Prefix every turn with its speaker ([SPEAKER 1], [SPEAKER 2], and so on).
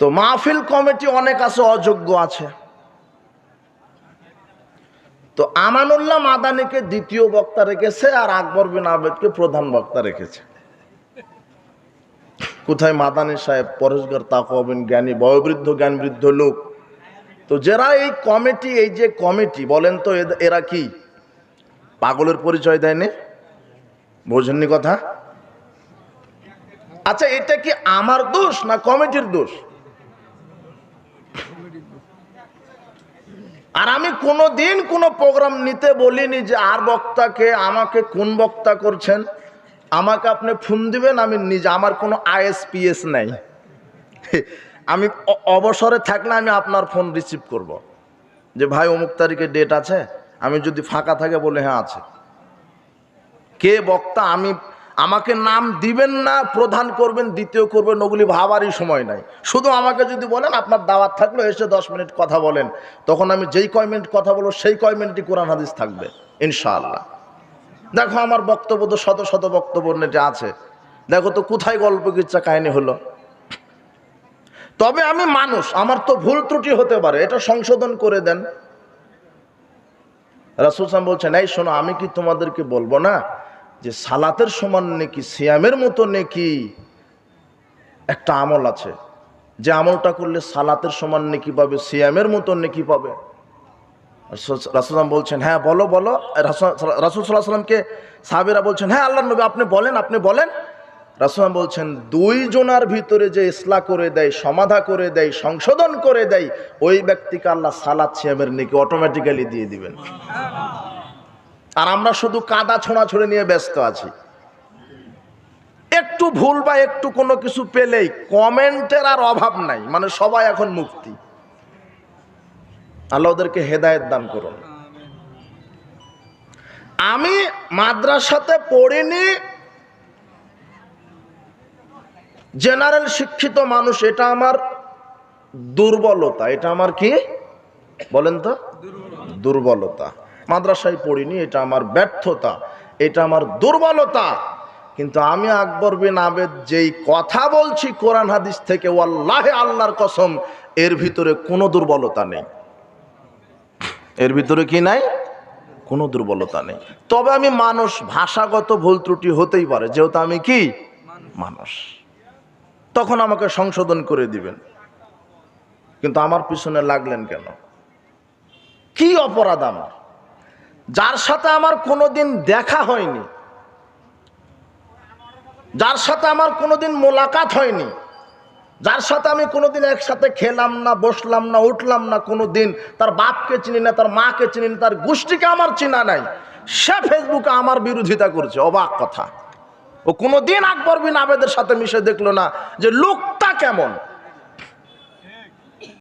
[SPEAKER 1] তো মাহফিল কমিটি অনেক আছে, অযোগ্য আছে। তো আমানুল্লাহ মাদানিকে দ্বিতীয় বক্তা রেখেছে আর আকবর বিন আবেদকে প্রধান বক্তা রেখেছে। কোথায় মাদানি সাহেব পরেশগর তাকবিন জ্ঞানী, বয়োবৃদ্ধ, জ্ঞানবৃদ্ধ লোক। তো যারা এই কমিটি, এই যে কমিটি, বলেন তো এরা কি? পাগলের পরিচয় দেয়নি? বোঝেননি কথা? আচ্ছা এটা কি আমার দোষ না কমিটির দোষ? আর আমি কোনো দিন কোনো প্রোগ্রাম নিতে বলিনি যে আর বক্তাকে আমাকে কোন বক্তা করছেন। আমাকে আপনি ফোন দিবেন, আমি নিজে আমার কোনো আইএসপিএস নাই। আমি অবসরে থাকলে আমি আপনার ফোন রিসিভ করব। যে ভাই, অমুক তারিখে ডেট আছে? আমি যদি ফাঁকা থাকে বলে হ্যাঁ আছে। কে বক্তা? আমি আমাকে নাম দিবেন না, প্রধান করবেন, দ্বিতীয় করবেন, ওগুলি ভাবারই সময় নাই। শুধু আমাকে যদি বলেন, আপনার দাওয়াত থাকল, এসে দশ মিনিট কথা বলেন। তখন আমি যেই কয় মিনিট কথা বলব, সেই কয় মিনিটই কোরআন হাদিস থাকবে, ইনশাআল্লাহ। দেখো, আমার বক্তব্য তো শত শত বক্তব্য নেটে আছে। দেখো তো, কোথায় গল্প কিচ্ছা কাহিনী হলো? তবে আমি মানুষ, আমার তো ভুল ত্রুটি হতে পারে, এটা সংশোধন করে দেন। রাসুল সাহেব বলছেন, এই শোনো, আমি কি তোমাদেরকে বলব না? যে সালাতের সমান নেকি, সিয়ামের মতো নেকি একটা আমল আছে। যে আমলটা করলে সালাতের সমান নেকি পাবে, সিয়ামের মতো নেকি পাবে। রাসুলাম বলছেন হ্যাঁ বলো বলো। রাসুল সাল্লাহ সাল্লামকে সাহাবিরা বলছেন হ্যাঁ আল্লাহ নবী, আপনি বলেন আপনি বলেন। রাসুলাম বলছেন, দুই জনার ভিতরে যে ইসলা করে দেয়, সমাধা করে দেয়, সংশোধন করে দেয়, ওই ব্যক্তিকে আল্লাহ সালাদ সিয়ামের নেকি অটোমেটিক্যালি দিয়ে দিবেন। আর আমরা শুধু কাদা ছোঁড়াছড়ি নিয়ে ব্যস্ত আছি। একটু ভুল বা একটু কোনো কিছু পেলেই কমেন্টের আর অভাব নাই মানে সবাই এখন মুক্তি। আল্লাহ ওদেরকে হেদায়েত দান করুন। আমি মাদ্রাসাতে পড়িনি, জেনারেল শিক্ষিত মানুষ, এটা আমার দুর্বলতা। এটা আমার কি? বলেন তো? দুর্বলতা। মাদ্রাসায় পড়িনি, এটা আমার ব্যর্থতা, এটা আমার দুর্বলতা। কিন্তু আমি আকবর বিন আবেদ যেই কথা বলছি কোরআন হাদিস থেকে, ওয়াল্লাহে আল্লাহর কসম, এর ভিতরে কোনো দুর্বলতা নেই। এর ভিতরে কি নাই? কোনো দুর্বলতা নেই। তবে আমি মানুষ, ভাষাগত ভুল ত্রুটি হতেই পারে, যেহেতু আমি কি? মানুষ। তখন আমাকে সংশোধন করে দিবেন। কিন্তু আমার পিছনে লাগলেন কেন? কি অপরাধ আমার? যার সাথে আমার কোনোদিন দেখা হয়নি, যার সাথে আমার কোনোদিন মোলাকাত হয়নি, যার সাথে আমি কোনোদিন একসাথে খেলাম না, বসলাম না, উঠলাম না কোনোদিন, তার বাপকে চিনি না, তার মাকে চিনি না, তার গোষ্ঠীকে আমার চিনা নাই, সে ফেসবুকে আমার বিরোধিতা করছে, অবাক কথা। ও কোনোদিন আকবর বিন আবেদের সাথে মিশে দেখল না যে লোকটা কেমন।